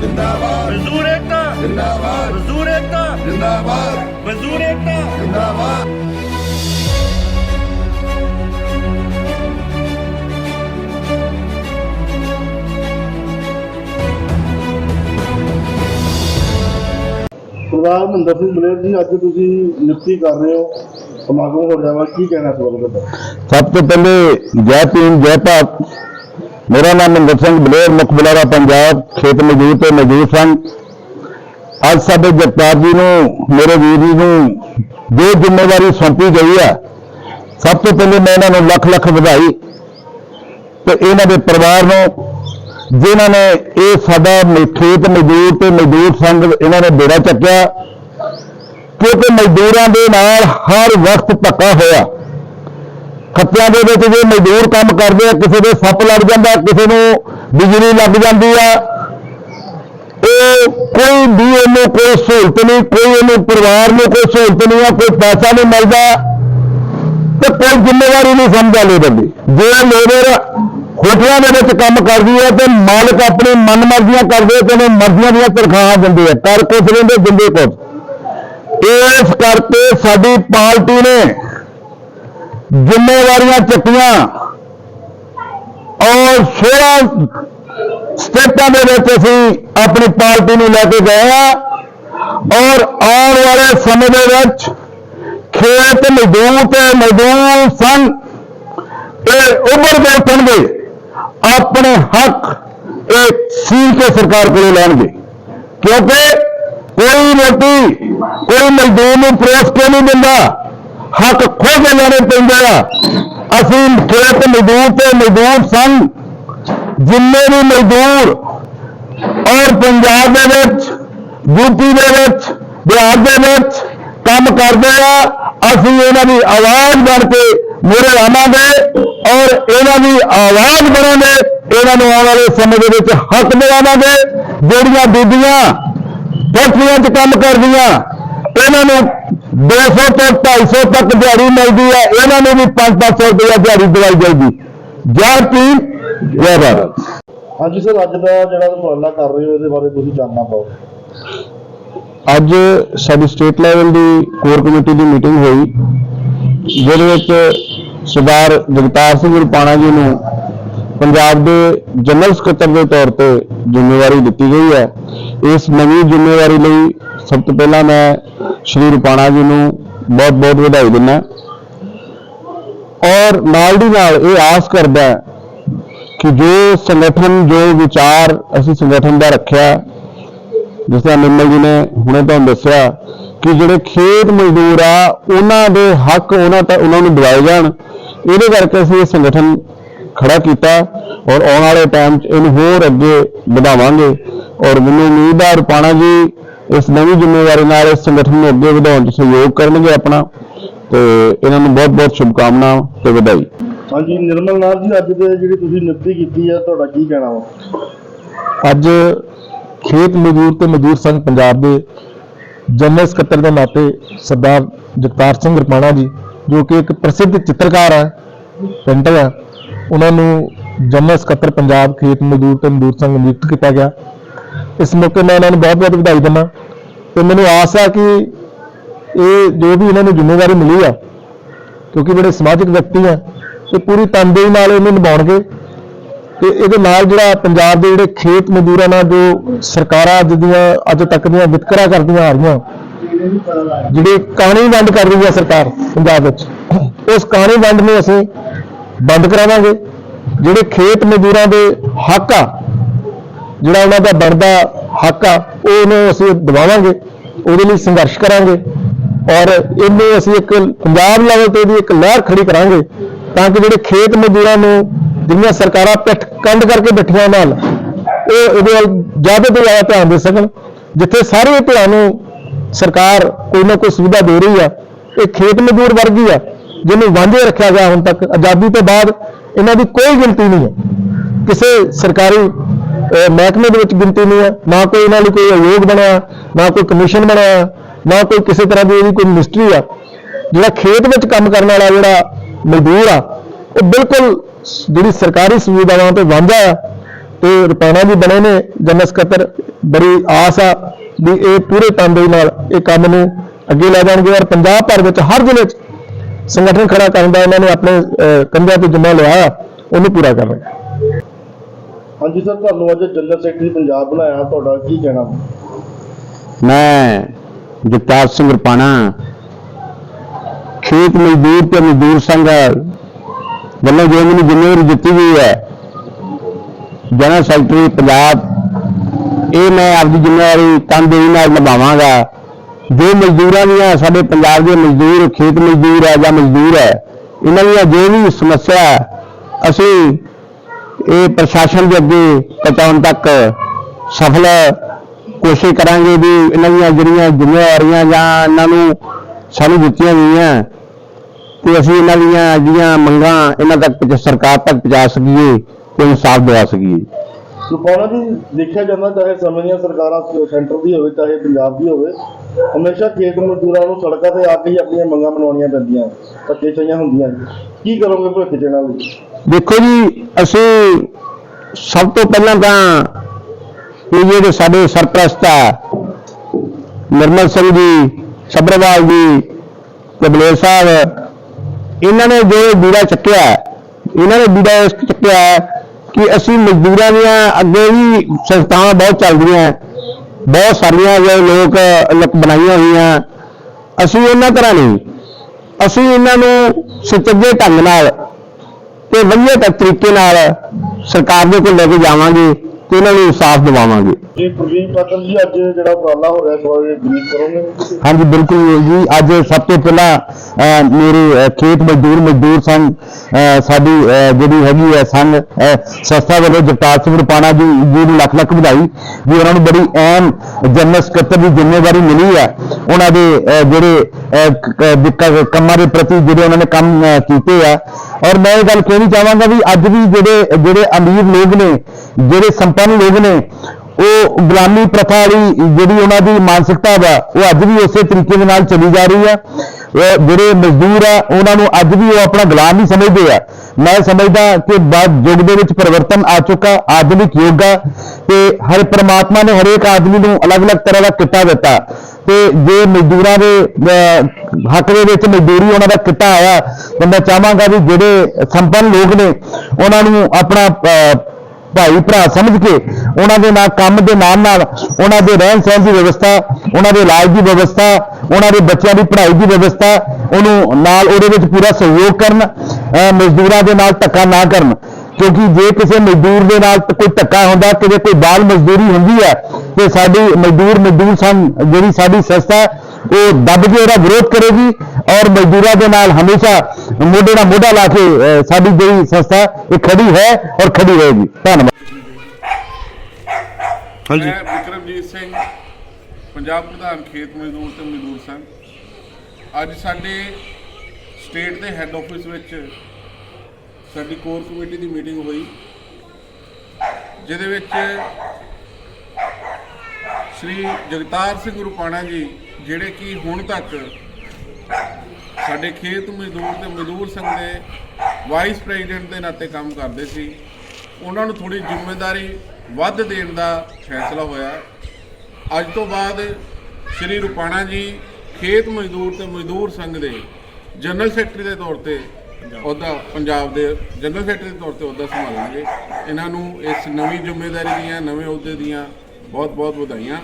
ਜਿੰਦਾਬਾਦ ਮਜ਼ਦੂਰ ਏਕਤਾ ਜਿੰਦਾਬਾਦ ਮਜ਼ਦੂਰ ਏਕਤਾ ਜਿੰਦਾਬਾਦ ਮਜ਼ਦੂਰ ਏਕਤਾ ਜਿੰਦਾਬਾਦ ਸਰਦਾਰ ਮਹਿੰਦਰ ਸਿੰਘ ਬਲੇਰ ਜੀ ਅੱਜ ਤੁਸੀਂ ਨਿਯੁਕਤੀ ਕਰ ਰਹੇ ਹੋ। ਸਮਾਗਮ ਹੋ ਜਾਵਾ ਕੀ ਕਹਿਣਾ ਇਸ ਬਾਰੇ ਤੁਹਾਡਾ ਸਭ ਤੋਂ ਪਹਿਲੇ ਜੈ ਭੀਮ ਜੈ ਭਾਰਤ। ਮੇਰਾ ਨਾਮ ਮਹਿੰਦਰ ਸਿੰਘ ਬਲੇਰ, ਮੁੱਖ ਬੁਲਾਰਾ ਪੰਜਾਬ, ਖੇਤ ਮਜ਼ਦੂਰ ਤੇ ਮਜ਼ਦੂਰ ਸੰਘ। ਅੱਜ ਸਾਡੇ ਜਗਤਾਰ ਜੀ ਨੂੰ, ਮੇਰੇ ਵੀਰ ਜੀ ਨੂੰ ਜੋ ਜ਼ਿੰਮੇਵਾਰੀ ਸੌਂਪੀ ਗਈ ਹੈ ਸਭ ਤੋਂ ਪਹਿਲੇ ਮੈਂ ਇਹਨਾਂ ਨੂੰ ਲੱਖ ਲੱਖ ਵਧਾਈ ਤੇ ਇਹਨਾਂ ਦੇ ਪਰਿਵਾਰ ਨੂੰ, ਜਿਨ੍ਹਾਂ ਨੇ ਇਹ ਸਾਡਾ ਖੇਤ ਮਜ਼ਦੂਰ ਤੇ ਮਜ਼ਦੂਰ ਸੰਘ ਇਹਨਾਂ ਨੇ ਬੇੜਾ ਚੱਕਿਆ। ਕਿਉਂਕਿ ਮਜ਼ਦੂਰਾਂ ਦੇ ਨਾਲ ਹਰ ਵਕਤ ਧੱਕਾ ਹੋਇਆ। ਖੱਤਿਆਂ ਦੇ ਵਿੱਚ ਜੇ ਮਜ਼ਦੂਰ ਕੰਮ ਕਰਦੇ ਆ, ਕਿਸੇ ਦੇ ਸੱਪ ਲੱਗ ਜਾਂਦਾ, ਕਿਸੇ ਨੂੰ ਬਿਜਲੀ ਲੱਗ ਜਾਂਦੀ ਆ ਉਹ ਕੋਈ ਵੀ ਇਹਨੂੰ ਕੋਈ ਸਹੂਲਤ ਨਹੀਂ, ਕੋਈ ਇਹਨੂੰ ਪਰਿਵਾਰ ਨੂੰ ਕੋਈ ਸਹੂਲਤ ਨਹੀਂ ਆ, ਕੋਈ ਪੈਸਾ ਨਹੀਂ ਮਿਲਦਾ, ਤੇ ਕੋਈ ਜ਼ਿੰਮੇਵਾਰੀ ਨਹੀਂ ਸਮਝਦਾ ਲੇਬਰ ਦੀ ਜੇ ਲੇਬਰ ਹੋਟਲਾਂ ਦੇ ਵਿੱਚ ਕੰਮ ਕਰਦੀ ਹੈ ਤੇ ਮਾਲਕ ਆਪਣੀ ਮਨਮਰਜ਼ੀਆਂ ਕਰਦੇ ਤੇ ਉਹਨੂੰ ਮਰਜ਼ੀਆਂ ਦੀਆਂ ਤਨਖਾਹਾਂ ਦਿੰਦੇ ਆ ਕਰ ਕੁਛ ਰਹਿੰਦੇ ਦਿੰਦੇ ਕੁਛ। ਇਸ ਕਰਕੇ ਸਾਡੀ ਪਾਰਟੀ ਨੇ ਜ਼ਿੰਮੇਵਾਰੀਆਂ ਚੱਕੀਆਂ ਔਰ 16 ਸਟੇਟਾਂ ਦੇ ਵਿੱਚ ਅਸੀਂ ਆਪਣੀ ਪਾਰਟੀ ਨੂੰ ਲੈ ਕੇ ਗਏ ਆ ਔਰ ਆਉਣ ਵਾਲੇ ਸਮੇਂ ਦੇ ਵਿੱਚ ਖੇਤ ਮਜ਼ਦੂਰ ਤੇ ਮਜ਼ਦੂਰ ਸੰਘ ਇਹ ਉੱਭਰ ਕੇ ਉੱਠਣਗੇ, ਆਪਣੇ ਹੱਕ ਇਹ ਸੀ ਕੇ ਸਰਕਾਰ ਕੋਲੋਂ ਲੈਣਗੇ। ਕਿਉਂਕਿ ਕੋਈ ਰੋਟੀ ਕੋਈ ਮਜ਼ਦੂਰ ਨੂੰ ਪਰੋਸ ਕੇ ਨਹੀਂ ਦਿੰਦਾ? ਹੱਕ ਖੋ ਕੇ ਲੈਣੇ ਪੈਂਦੇ ਆ। ਅਸੀਂ ਖੇਤ ਮਜ਼ਦੂਰ ਤੇ ਮਜ਼ਦੂਰ ਸੰਘ ਜਿੰਨੇ ਵੀ ਮਜ਼ਦੂਰ ਔਰ ਪੰਜਾਬ ਦੇ ਵਿੱਚ ਯੂਪੀ ਦੇ ਵਿੱਚ, ਬਿਹਾਰ ਦੇ ਵਿੱਚ ਕੰਮ ਕਰਦੇ ਆ, ਅਸੀਂ ਇਹਨਾਂ ਦੀ ਆਵਾਜ਼ ਬਣ ਕੇ ਮੇਰੇ ਆਵਾਂਗੇ ਔਰ ਇਹਨਾਂ ਦੀ ਆਵਾਜ਼ ਬਣਾਂਗੇ, ਇਹਨਾਂ ਨੂੰ ਆਉਣ ਵਾਲੇ ਸਮੇਂ ਦੇ ਵਿੱਚ ਹੱਕ ਦਿਵਾਵਾਂਗੇ। ਜਿਹੜੀਆਂ ਬੀਬੀਆਂ ਫੈਕਟਰੀਆਂ 'ਚ ਕੰਮ ਕਰਦੀਆਂ ਇਹਨਾਂ ਨੂੰ 200 ਤੋਂ 250 ਤੱਕ ਦਿਹਾੜੀ ਮਿਲਦੀ ਹੈ ਇਹਨਾਂ ਨੂੰ ਵੀ 5-500 ਰੁਪਏ ਦਿਹਾੜੀ ਦਿਵਾਈ ਜਾਏਗੀ ਜੈ ਭੀਮ ਜੈ ਭਾਰਤ। ਹਾਂਜੀ ਸਰ ਅੱਜ ਦਾ ਜਿਹੜਾ ਉਪਰਾਲਾ ਕਰ ਰਹੇ ਹੋ ਇਹਦੇ ਬਾਰੇ ਤੁਸੀਂ ਜਾਣਨਾ ਪਾਓ। ਅੱਜ ਸਾਡੀ ਸਟੇਟ ਲੈਵਲ ਦੀ ਕੋਰ ਕਮੇਟੀ ਦੀ ਮੀਟਿੰਗ ਹੋਈ ਜਿਹਦੇ ਵਿੱਚ ਸਰਦਾਰ ਜਗਤਾਰ ਸਿੰਘ ਰੁਪਾਣਾ ਜੀ ਨੂੰ ਪੰਜਾਬ ਦੇ ਜਨਰਲ ਸਕੱਤਰ ਦੇ ਤੌਰ ਤੇ ਜ਼ਿੰਮੇਵਾਰੀ ਦਿੱਤੀ ਗਈ ਹੈ। ਇਸ ਨਵੀਂ ਜ਼ਿੰਮੇਵਾਰੀ ਲਈ ਸਭ ਤੋਂ ਪਹਿਲਾਂ ਮੈਂ ਸ਼੍ਰੀ ਰੁਪਾਣਾ ਜੀ ਨੂੰ ਬਹੁਤ-ਬਹੁਤ ਵਧਾਈ ਦਿੰਦਾ ਔਰ ਨਾਲ ਦੀ ਨਾਲ ਇਹ ਆਸ ਕਰਦਾ ਕਿ ਜੋ ਸੰਗਠਨ, ਜੋ ਵਿਚਾਰ ਅਸੀਂ ਸੰਗਠਨ ਦਾ ਰੱਖਿਆ, ਜਿਸ ਤਰ੍ਹਾਂ ਨਿਰਮਲ ਜੀ ਨੇ ਹੁਣੇ ਤੁਹਾਨੂੰ ਦੱਸਿਆ ਕਿ ਜਿਹੜੇ ਖੇਤ ਮਜ਼ਦੂਰ ਆ, ਉਹਨਾਂ ਦੇ ਹੱਕ ਉਹਨਾਂ ਤੱਕ ਉਹਨਾਂ ਨੂੰ ਦਿਵਾਏ ਜਾਣ। ਇਹਦੇ ਕਰਕੇ ਅਸੀਂ ਇਹ ਸੰਗਠਨ ਖੜਾ ਕੀਤਾ ਔਰ ਆਉਣ ਵਾਲੇ ਟਾਈਮ 'ਚ ਇਹਨੂੰ ਹੋਰ ਅੱਗੇ ਵਧਾਵਾਂਗੇ। ਔਰ ਮੈਨੂੰ ਉਮੀਦ ਆ ਰੁਪਾਣਾ ਜੀ ਇਸ ਨਵੀਂ ਜ਼ਿੰਮੇਵਾਰੀ ਨਾਲ ਇਸ ਸੰਗਠਨ ਨੂੰ ਅੱਗੇ ਵਧਾਉਣ 'ਚ ਸਹਿਯੋਗ ਕਰਨਗੇ ਆਪਣਾ ਤੇ ਇਹਨਾਂ ਨੂੰ ਬਹੁਤ-ਬਹੁਤ ਸ਼ੁਭਕਾਮਨਾਵਾਂ ਤੇ ਵਧਾਈ। ਹਾਂਜੀ ਨਿਰਮਲ ਨਾਥ ਜੀ ਅੱਜ ਦੇ ਜਿਹੜੀ ਤੁਸੀਂ ਨਿਯੁਕਤੀ ਕੀਤੀ ਹੈ ਤੁਹਾਡਾ ਕੀ ਕਹਿਣਾ ਵਾ? ਅੱਜ ਖੇਤ ਮਜ਼ਦੂਰ ਤੇ ਮਜ਼ਦੂਰ ਸੰਘ ਪੰਜਾਬ ਦੇ ਜਨਰਲ ਸਕੱਤਰ ਦੇ ਨਾਤੇ ਸਰਦਾਰ ਜਗਤਾਰ ਸਿੰਘ ਰਪਾਣਾ ਜੀ ਜੋ ਕਿ ਇੱਕ ਪ੍ਰਸਿੱਧ ਚਿੱਤਰਕਾਰ ਹੈ ਪੇਂਟਰ ਹੈ ਉਹਨਾਂ ਨੂੰ ਜਨਰਲ ਸਕੱਤਰ ਪੰਜਾਬ ਖੇਤ ਮਜ਼ਦੂਰ ਤੇ ਮਜ਼ਦੂਰ ਸੰਘ ਨਿਯੁਕਤ ਕੀਤਾ ਗਿਆ। ਇਸ ਮੌਕੇ ਮੈਂ ਇਹਨਾਂ ਨੂੰ ਬਹੁਤ ਬਹੁਤ ਵਧਾਈ ਦਿੰਦਾ। ਤੇ ਮੈਨੂੰ ਆਸ ਹੈ ਕਿ ਇਹ ਜੋ ਵੀ ਇਹਨਾਂ ਨੂੰ ਜ਼ਿੰਮੇਵਾਰੀ ਮਿਲੀ ਆ, ਕਿਉਂਕਿ ਬੜੇ ਸਮਾਜਿਕ ਵਿਅਕਤੀ ਆ, ਇਹ ਪੂਰੀ ਤਨਦੇਹੀ ਨਾਲ ਇਹਨੂੰ ਨਿਭਾਉਣਗੇ। ਤੇ ਇਹਦੇ ਨਾਲ ਜਿਹੜਾ ਪੰਜਾਬ ਦੇ ਜਿਹੜੇ ਖੇਤ ਮਜ਼ਦੂਰਾਂ ਨਾਲ ਜੋ ਸਰਕਾਰਾਂ ਅੱਜ ਦੀਆਂ, ਅੱਜ ਤੱਕ ਦੀਆਂ ਵਿਤਕਰਾ ਕਰਦੀਆਂ ਆ ਰਹੀਆਂ, ਜਿਹੜੀ ਕਾਣੀ ਵੰਡ ਕਰ ਰਹੀ ਹੈ ਸਰਕਾਰ ਪੰਜਾਬ ਵਿੱਚ, ਉਸ ਕਾਣੀ ਵੰਡ ਨੂੰ ਅਸੀਂ ਬੰਦ ਕਰਾਵਾਂਗੇ। ਜਿਹੜੇ ਖੇਤ ਮਜ਼ਦੂਰਾਂ ਦੇ ਹੱਕ ਆ ਜਿਹੜਾ ਉਹਨਾਂ ਦਾ ਬਣਦਾ ਹੱਕ ਆ, ਉਹ ਉਹਨੂੰ ਅਸੀਂ ਦਿਵਾਵਾਂਗੇ, ਉਹਦੇ ਲਈ ਸੰਘਰਸ਼ ਕਰਾਂਗੇ ਔਰ ਇਹਨੂੰ ਅਸੀਂ ਇੱਕ ਪੰਜਾਬ ਲੈਵਲ ਤੇ ਵੀ ਇੱਕ ਲਹਿਰ ਖੜੀ ਕਰਾਂਗੇ ਤਾਂ ਕਿ ਜਿਹੜੇ ਖੇਤ ਮਜ਼ਦੂਰਾਂ ਨੂੰ ਜਿਹੜੀਆਂ ਸਰਕਾਰਾਂ ਪਿੱਠ ਕੰਡ ਕਰਕੇ ਬੈਠੀਆਂ ਨਾਲ, ਉਹ ਇਹਦੇ ਵੱਲ ਜ਼ਿਆਦਾ ਤੋਂ ਜ਼ਿਆਦਾ ਧਿਆਨ ਦੇ ਸਕਣ, ਜਿੱਥੇ ਸਾਰੇ ਧਿਆਨ ਨੂੰ ਸਰਕਾਰ ਕੋਈ ਨਾ ਕੋਈ ਸੁਵਿਧਾ ਦੇ ਰਹੀ ਆ, ਇਹ ਖੇਤ ਮਜ਼ਦੂਰ ਵਰਗੀ ਆ, ਜਿਹਨੂੰ ਵਾਂਝੇ ਰੱਖਿਆ ਗਿਆ ਹੁਣ ਤੱਕ, ਆਜ਼ਾਦੀ ਤੋਂ ਬਾਅਦ ਇਹਨਾਂ ਦੀ ਕੋਈ ਗਿਣਤੀ ਨਹੀਂ ਹੈ। ਕਿਸੇ ਸਰਕਾਰੀ ਮਹਿਕਮੇ ਦੇ ਵਿੱਚ ਗਿਣਤੀ ਨਹੀਂ ਹੈ। ਨਾ ਕੋਈ ਇਹਨਾਂ ਲਈ ਕੋਈ ਆਯੋਗ ਬਣਿਆ ਨਾ ਕੋਈ ਕਮਿਸ਼ਨ ਬਣਿਆ ਨਾ ਕੋਈ ਕਿਸੇ ਤਰ੍ਹਾਂ ਦੀ ਇਹਦੀ ਕੋਈ ਮਿਨਿਸਟਰੀ ਆ। ਜਿਹੜਾ ਖੇਤ ਵਿੱਚ ਕੰਮ ਕਰਨ ਵਾਲਾ ਜਿਹੜਾ ਮਜ਼ਦੂਰ ਆ ਉਹ ਬਿਲਕੁਲ ਜਿਹੜੀ ਸਰਕਾਰੀ ਸੁਵਿਧਾਵਾਂ ਤੋਂ ਵਾਂਝਾ ਆ ਤੇ ਰੁਪਾਣਾ ਜੀ ਬਣੇ ਨੇ। ਜਨਰਲ ਸਕੱਤਰ ਬੜੀ ਆਸ ਆ ਵੀ ਇਹ ਪੂਰੇ ਤਨਦੇਹੀ ਨਾਲ ਇਹ ਕੰਮ ਨੂੰ ਅੱਗੇ ਲੈ ਜਾਣਗੇ ਔਰ ਪੰਜਾਬ ਭਰ ਵਿੱਚ ਹਰ ਜ਼ਿਲ੍ਹੇ 'ਚ ਸੰਗਠਨ ਖੜਾ ਕਰਨ ਦਾ ਇਹਨਾਂ ਨੇ ਆਪਣੇ ਅਹ, ਕੰਧਿਆਂ ਤੇ ਜਿੰਨਾ ਲਿਆ ਉਹਨੂੰ ਪੂਰਾ ਕਰਨਾ ਹਾਂਜੀ ਸਰ, ਤੁਹਾਨੂੰ ਅੱਜ ਜਨਰਲ ਸੈਕਟਰੀ ਪੰਜਾਬ ਬਣਾਇਆ, ਤੁਹਾਡਾ ਕੀ ਕਹਿਣਾ? ਮੈਂ ਜਗਤਾਰ ਸਿੰਘ ਰਪਾਣਾ, ਖੇਤ ਮਜ਼ਦੂਰ ਤੇ ਮਜ਼ਦੂਰ ਸੰਘ ਵੱਲੋਂ ਜੋ ਮੈਨੂੰ ਜ਼ਿੰਮੇਵਾਰੀ ਦਿੱਤੀ ਗਈ ਹੈ, ਜਨਰਲ ਸੈਕਟਰੀ ਪੰਜਾਬ, ਇਹ ਮੈਂ ਆਪਦੀ ਜ਼ਿੰਮੇਵਾਰੀ ਤਨਦੇਹੀ ਨਾਲ ਨਿਭਾਵਾਂਗਾ। ਜੋ ਮਜ਼ਦੂਰਾਂ ਦੀਆਂ, ਸਾਡੇ ਪੰਜਾਬ ਦੇ ਮਜ਼ਦੂਰ, ਖੇਤ ਮਜ਼ਦੂਰ ਹੈ ਜਾਂ ਮਜ਼ਦੂਰ ਹੈ, ਇਹਨਾਂ ਦੀਆਂ ਜੋ ਵੀ ਸਮੱਸਿਆ, ਅਸੀਂ ਇਹ ਪ੍ਰਸ਼ਾਸਨ ਦੇ ਅੱਗੇ ਪਹੁੰਚਾਉਣ ਤੱਕ ਸਫਲ ਕੋਸ਼ਿਸ਼ ਕਰਾਂਗੇ ਵੀ ਇਹਨਾਂ ਦੀਆਂ ਜਿਹੜੀਆਂ ਜ਼ਿੰਮੇਵਾਰੀਆਂ ਜਾਂ ਇਹਨਾਂ ਨੂੰ ਸਾਨੂੰ ਦਿੱਤੀਆਂ ਗਈਆਂ ਤੇ ਅਸੀਂ ਇਹਨਾਂ ਦੀਆਂ ਜਿਹੜੀਆਂ ਮੰਗਾਂ ਇਹਨਾਂ ਤੱਕ ਪਹੁੰਚ- ਸਰਕਾਰ ਤੱਕ ਪਹੁੰਚਾ ਸਕੀਏ ਤੇ ਇਨਸਾਫ ਦਿਵਾ ਸਕੀਏ। ਸੁਪਾਣਾ ਜੀ, ਦੇਖਿਆ ਜਾਂਦਾ ਚਾਹੇ ਸਮੇਂ ਦੀਆਂ ਸਰਕਾਰਾਂ ਸੈਂਟਰ ਦੀ ਹੋਵੇ, ਚਾਹੇ ਪੰਜਾਬ ਦੀ ਹੋਵੇ ਹਮੇਸ਼ਾ ਖੇਤ ਮਜ਼ਦੂਰਾਂ ਨੂੰ ਸੜਕਾਂ ਤੇ ਆ ਕੇ ਹੀ ਆਪਣੀਆਂ ਮੰਗਾਂ ਮਨਾਉਣੀਆਂ ਪੈਂਦੀਆਂ ਧੱਕੇ ਚਾਹੀਆਂ ਹੁੰਦੀਆਂ ਕੀ ਕਰੋਗੇ ਭਵਿੱਖ ਚ ਇਹਨਾਂ ਦੇਖੋ ਜੀ, ਅਸੀਂ ਸਭ ਤੋਂ ਪਹਿਲਾਂ ਤਾਂ ਇਹ ਜਿਹੜੇ ਸਾਡੇ ਸਰਪ੍ਰਸਤ ਆ, ਨਿਰਮਲ ਸਿੰਘ ਜੀ ਸਬਰਵਾਲ ਜੀ ਤੇ ਸਾਹਿਬ, ਇਹਨਾਂ ਨੇ ਜੋ ਬੀੜਾ ਚੱਕਿਆ, ਇਹਨਾਂ ਨੇ ਬੀੜਾ ਇਸ ਚੱਕਿਆ ਕਿ ਅਸੀਂ ਮਜ਼ਦੂਰਾਂ ਦੀਆਂ ਅੱਗੇ ਵੀ ਸੰਸਥਾਵਾਂ ਬਹੁਤ ਚੱਲਦੀਆਂ। ਬਹੁਤ ਸਾਰੀਆਂ ਜੋ ਲੋਕ ਲੋਕ ਬਣਾਈਆਂ ਹੋਈਆਂ। ਅਸੀਂ ਉਹਨਾਂ ਤਰ੍ਹਾਂ ਨਹੀਂ। ਅਸੀਂ ਇਹਨਾਂ ਨੂੰ ਸੁਚੱਜੇ ਢੰਗ ਨਾਲ ਤੇ ਵਧੀਆ ਤਰੀਕੇ ਨਾਲ ਸਰਕਾਰ ਦੇ ਕੋਲ ਲੈ ਕੇ ਜਾਵਾਂਗੇ ਤੇ ਇਹਨਾਂ ਨੂੰ ਇਨਸਾਫ ਦਿਵਾਵਾਂਗੇ। ਜੀ ਪ੍ਰਵੀਨ ਪਾਤਰ ਜੀ ਅੱਜ ਜਿਹੜਾ ਉਪਰਾਲਾ ਹੋ ਰਿਹਾ ਕਰੋਗੇ? ਹਾਂਜੀ ਬਿਲਕੁਲ ਜੀ। ਅੱਜ ਸਭ ਤੋਂ ਪਹਿਲਾਂ ਮੇਰੇ ਖੇਤ ਮਜ਼ਦੂਰ ਮਜ਼ਦੂਰ ਸੰਘ ਸਾਡੀ ਜਿਹੜੀ ਹੈਗੀ ਹੈ ਸੰਘ ਸੰਸਥਾ ਵੱਲੋਂ ਜਗਤਾਰ ਸਿੰਘ ਰੁਪਾਣਾ ਜੀ ਜੀ ਨੂੰ ਲੱਖ ਲੱਖ ਵਧਾਈ, ਵੀ ਉਹਨਾਂ ਨੂੰ ਬੜੀ ਅਹਿਮ ਜਨਰਲ ਸਕੱਤਰ ਦੀ ਜ਼ਿੰਮੇਵਾਰੀ ਮਿਲੀ ਹੈ। ਉਹਨਾਂ ਦੇ ਜਿਹੜੇ ਕੰਮਾਂ ਦੇ ਪ੍ਰਤੀ ਜਿਹੜੇ ਉਹਨਾਂ ਨੇ ਕੰਮ ਕੀਤੇ ਆ। ਔਰ ਮੈਂ ਇਹ ਗੱਲ ਕਹਿਣੀ ਚਾਹਾਂਗਾ ਵੀ ਅੱਜ ਵੀ ਜਿਹੜੇ ਜਿਹੜੇ ਅਮੀਰ ਲੋਕ ਨੇ, ਜਿਹੜੇ ਸੰਪੰਨ ਲੋਕ ਨੇ, ਉਹ ਗੁਲਾਮੀ ਪ੍ਰਥਾ ਵਾਲੀ ਜਿਹੜੀ ਉਹਨਾਂ ਦੀ ਮਾਨਸਿਕਤਾ ਵਾ, ਉਹ ਅੱਜ ਵੀ ਉਸੇ ਤਰੀਕੇ ਦੇ ਨਾਲ ਚੱਲੀ ਜਾ ਰਹੀ ਆ। ਜਿਹੜੇ ਮਜ਼ਦੂਰ ਆ, ਉਹਨਾਂ ਨੂੰ ਅੱਜ ਵੀ ਉਹ ਆਪਣਾ ਗੁਲਾਮ ਨਹੀਂ ਸਮਝਦੇ ਆ। ਮੈਂ ਸਮਝਦਾ ਕਿ ਬਾਅਦ ਯੁੱਗ ਦੇ ਵਿੱਚ ਪਰਿਵਰਤਨ ਆ ਚੁੱਕਾ, ਆਧੁਨਿਕ ਯੁੱਗ ਆ, ਤੇ ਹਰ ਪ੍ਰਮਾਤਮਾ ਨੇ ਹਰੇਕ ਆਦਮੀ ਨੂੰ ਅਲੱਗ-ਅਲੱਗ ਤਰ੍ਹਾਂ ਦਾ ਕਿੱਤਾ ਦਿੱਤਾ। ਤੇ ਜੇ ਮਜ਼ਦੂਰਾਂ ਦੇ ਹੱਕ ਦੇ ਵਿੱਚ ਮਜ਼ਦੂਰੀ ਉਹਨਾਂ ਦਾ ਕਿੱਤਾ ਆਇਆ, ਤਾਂ ਮੈਂ ਚਾਹਾਂਗਾ ਵੀ ਜਿਹੜੇ ਸੰਪੰਨ ਲੋਕ ਨੇ, ਉਹਨਾਂ ਨੂੰ ਆਪਣਾ ਭਾਈ ਭਰਾ ਸਮਝ ਕੇ ਉਹਨਾਂ ਦੇ ਨਾਲ ਕੰਮ ਦੇ ਨਾਲ ਨਾਲ ਉਹਨਾਂ ਦੇ ਰਹਿਣ ਸਹਿਣ ਦੀ ਵਿਵਸਥਾ, ਉਹਨਾਂ ਦੇ ਇਲਾਜ ਦੀ ਵਿਵਸਥਾ, ਉਹਨਾਂ ਦੇ ਬੱਚਿਆਂ ਦੀ ਪੜ੍ਹਾਈ ਦੀ ਵਿਵਸਥਾ, ਉਹਨੂੰ ਨਾਲ ਉਹਦੇ ਵਿੱਚ ਪੂਰਾ ਸਹਿਯੋਗ ਕਰਨ ਮਜ਼ਦੂਰਾਂ ਦੇ ਨਾਲ ਧੱਕਾ ਨਾ ਕਰਨ। ਕਿਉਂਕਿ ਜੇ ਕਿਸੇ ਮਜ਼ਦੂਰ ਦੇ ਨਾਲ ਕੋਈ ਧੱਕਾ ਹੁੰਦਾ, ਕਿਤੇ ਕੋਈ ਬਾਲ ਮਜ਼ਦੂਰੀ ਹੁੰਦੀ ਹੈ, ਤੇ ਸਾਡੀ ਮਜ਼ਦੂਰ ਮਜ਼ਦੂਰ ਸੰਘ ਜਿਹੜੀ ਸਾਡੀ ਸੰਸਥਾ ਉਹ ਦੱਬ ਕੇ ਉਹਦਾ ਵਿਰੋਧ ਕਰੇਗੀ ਔਰ ਮਜ਼ਦੂਰਾਂ ਦੇ ਨਾਲ ਹਮੇਸ਼ਾ ਮੋਢੇ ਨਾਲ ਮੋਢਾ ਲਾ ਕੇ ਸਾਡੀ ਜਿਹੜੀ ਸੰਸਥਾ ਇਹ ਖੜੀ ਹੈ ਔਰ ਖੜੀ ਰਹੇਗੀ। ਧੰਨਵਾਦ। ਹਾਂਜੀ। ਵਿਕਰਮਜੀਤ ਸਿੰਘ ਪੰਜਾਬ ਪ੍ਰਧਾਨ ਖੇਤ ਮਜ਼ਦੂਰ ਤੇ ਮਜ਼ਦੂਰ ਸੰਘ। ਅੱਜ ਸਾਡੇ ਸਟੇਟ ਦੇ ਹੈੱਡ ਆਫਿਸ ਵਿੱਚ ਸਾਡੀ ਕੋਰ ਕਮੇਟੀ ਦੀ ਮੀਟਿੰਗ ਹੋਈ ਜਿਹਦੇ ਵਿੱਚ ਸ਼੍ਰੀ ਜਗਤਾਰ ਸਿੰਘ ਰੁਪਾਣਾ ਜੀ ਜਿਹੜੇ ਕਿ ਹੁਣ ਤੱਕ ਸਾਡੇ ਖੇਤ ਮਜ਼ਦੂਰ ਤੇ ਮਜ਼ਦੂਰ ਸੰਘ ਦੇ ਵਾਈਸ ਪ੍ਰੈਜ਼ੀਡੈਂਟ ਦੇ ਨਾਤੇ ਕੰਮ ਕਰਦੇ ਸੀ, ਉਹਨਾਂ ਨੂੰ ਥੋੜੀ ਜ਼ਿੰਮੇਵਾਰੀ ਵੱਧ ਦੇਣ ਦਾ ਫੈਸਲਾ ਹੋਇਆ। ਅੱਜ ਤੋਂ ਬਾਅਦ ਸ਼੍ਰੀ ਰੁਪਾਣਾ ਜੀ ਖੇਤ ਮਜ਼ਦੂਰ ਤੇ ਮਜ਼ਦੂਰ ਸੰਘ ਦੇ ਜਨਰਲ ਸੈਕਟਰੀ ਦੇ ਤੌਰ ਤੇ ਉਹਦਾ ਪੰਜਾਬ ਦੇ ਜਨਰਲ ਸੈਕਟਰੀ ਦੇ ਤੌਰ ਤੇ ਉਹਦਾ ਸੰਭਾਲਣਗੇ ਇਹਨਾਂ ਨੂੰ ਇਸ ਨਵੀਂ ਜ਼ਿੰਮੇਵਾਰੀ ਦੀਆਂ, ਨਵੇਂ ਅਹੁਦੇ ਦੀਆਂ ਬਹੁਤ ਬਹੁਤ ਵਧਾਈਆਂ।